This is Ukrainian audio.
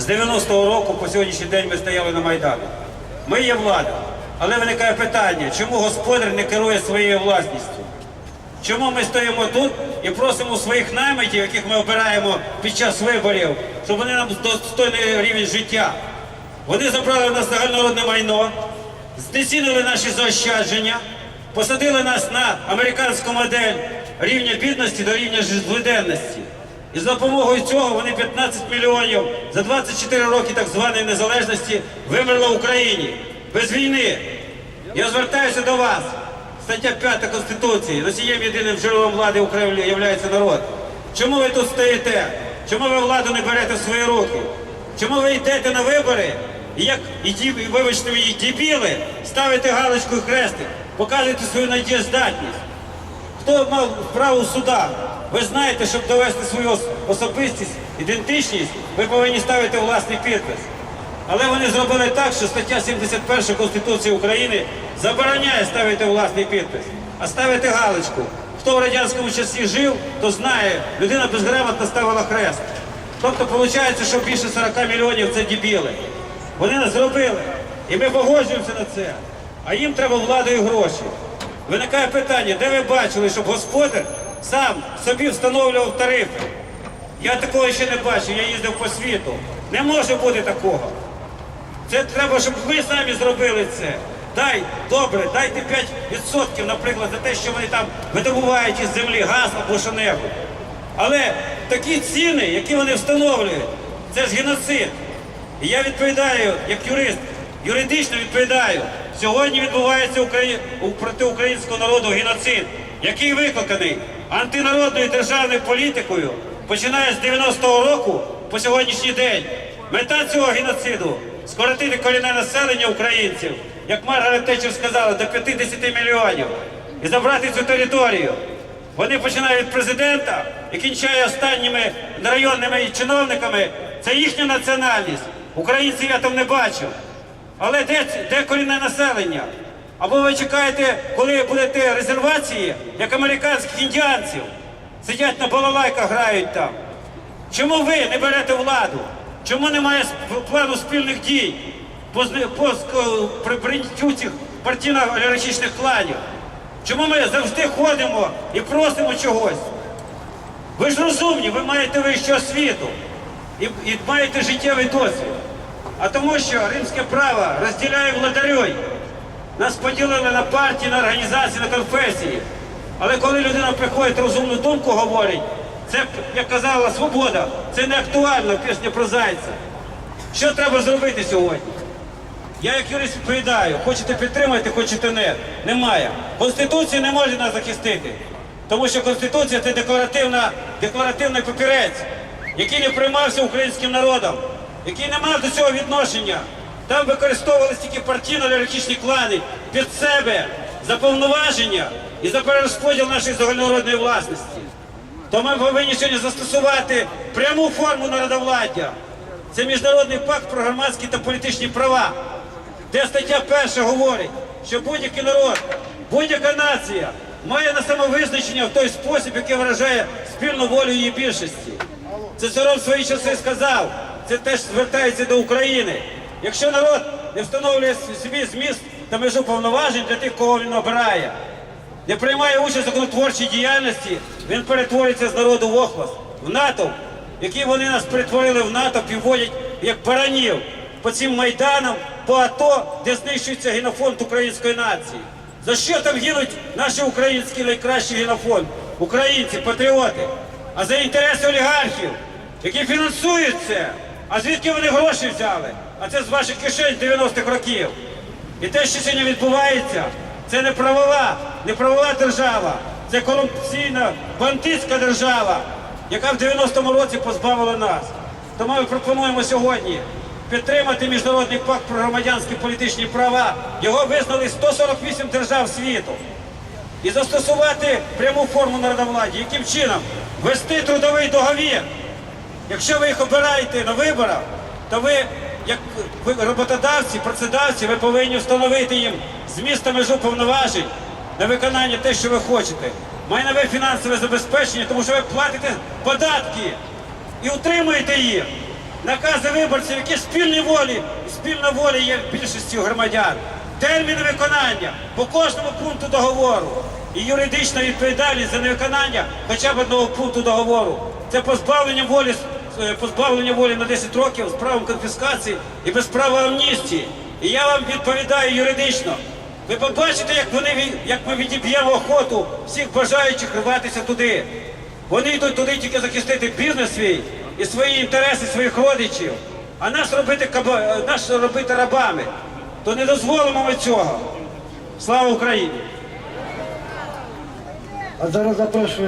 З 90-го року по сьогоднішній день ми стояли на Майдані. Ми є влада. Але виникає питання, чому господар не керує своєю власністю? Чому ми стоїмо тут і просимо своїх наймитів, яких ми обираємо під час виборів, щоб вони нам достойний рівень життя? Вони забрали в нас загальнородне майно, знецінили наші заощадження, посадили нас на американську модель рівня бідності до рівня житлоденності. І за допомогою цього вони 15 мільйонів за 24 роки так званої незалежності вимерли в Україні без війни. Я звертаюся до вас. Стаття 5 Конституції. Носієм єдиним джерелом влади України є народ. Чому ви тут стоїте? Чому ви владу не берете в свої руки? Чому ви йдете на вибори і як і ті, вибачте мені, дебіли, ставите галочку і хрестик, показуєте свою надієздатність? Хто мав право в судах? Ви знаєте, щоб довести свою особистість, ідентичність, ви повинні ставити власний підпис. Але вони зробили так, що стаття 71 Конституції України забороняє ставити власний підпис, а ставити галочку. Хто в радянському часі жив, то знає, людина безграмотно ставила хрест. Тобто виходить, що більше 40 мільйонів це дебіли. Вони нас зробили. І ми погоджуємося на це. А їм треба влада і гроші. Виникає питання, де ви бачили, щоб господар сам собі встановлював тарифи? Я такого ще не бачив, я їздив по світу. Не може бути такого. Це треба, щоб ви самі зробили це. Дай, добре, дайте 5%, наприклад, за те, що вони там видобувають із землі газ або що-небудь. Але такі ціни, які вони встановлюють, це ж геноцид. І я відповідаю, як юрист, юридично відповідаю. Сьогодні відбувається Украї... проти українського народу геноцид, який викликаний антинародною державною політикою, починає з 90-го року по сьогоднішній день. Мета цього геноциду скоротити корінне населення українців, як Маргарет Тетчер сказала, до 50 мільйонів і забрати цю територію. Вони починають від президента і кінчає останніми районними чиновниками. Це їхня національність. Українців я там не бачив. Але де, де корінне населення? Або ви чекаєте, коли будете резервації, як американських індіанців, сидять на балалайках, грають там. Чому ви не берете владу? Чому немає плану спільних дій по, по при- прийняттю цих партійно-олігархічних кланів? Чому ми завжди ходимо і просимо чогось? Ви ж розумні, ви маєте вищу освіту і, і маєте життєвий досвід. А тому що римське право розділяє владарюй. Нас поділили на партії, на організації, на конфесії. Але коли людина приходить розумну думку, говорить, це, як казала свобода, це не актуально пісня про зайця. Що треба зробити сьогодні? Я як юрист відповідаю, хочете підтримати, хочете не. Немає. Конституція не може нас захистити. Тому що Конституція це декларативна, декларативний папірець, який не приймався українським народом, який не мав до цього відношення. Там використовувалися тільки партійно-олігархічні клани під себе за повноваження і за перерозподіл нашої загальнонародної власності. То ми повинні сьогодні застосувати пряму форму народовладдя. Це міжнародний пакт про громадські та політичні права, де стаття перша говорить, що будь-який народ, будь-яка нація має на самовизначення в той спосіб, який виражає спільну волю її більшості. Це Сором свої часи сказав. Це теж звертається до України. Якщо народ не встановлює собі зміст та межу повноважень для тих, кого він обирає, не приймає участь в законотворчій діяльності, він перетворюється з народу в охлас, в натовп, який вони нас перетворили в натовп і вводять як баранів по цим майданам, по АТО, де знищується генофонд української нації. За що там гинуть наші українські найкращі генофонд? Українці, патріоти. А за інтереси олігархів, які фінансують це. А звідки вони гроші взяли? А це з ваших кишень 90-х років. І те, що сьогодні відбувається, це не правова, не правова держава, це корупційна бандитська держава, яка в 90-му році позбавила нас. Тому ми пропонуємо сьогодні підтримати міжнародний пакт про громадянські політичні права. Його визнали 148 держав світу. І застосувати пряму форму народовладдя. Яким чином? Вести трудовий договір. Якщо ви їх обираєте на виборах, то ви, як роботодавці, працедавці, ви повинні встановити їм зміст та межу повноважень на виконання те, що ви хочете. Майнове фінансове забезпечення, тому що ви платите податки і утримуєте їх. накази виборців, які спільні волі, спільна воля є більшістю громадян. Терміни виконання по кожному пункту договору і юридична відповідальність за невиконання хоча б одного пункту договору. Це позбавлення волі, позбавлення волі на 10 років з правом конфіскації і без права амністії. І я вам відповідаю юридично. Ви побачите, як вони як ми відіб'ємо охоту всіх бажаючих рватися туди. Вони йдуть туди тільки захистити бізнес свій і свої інтереси своїх родичів, а нас робити каба... е, нас робити рабами. То не дозволимо ми цього. Слава Україні! А зараз запрошую.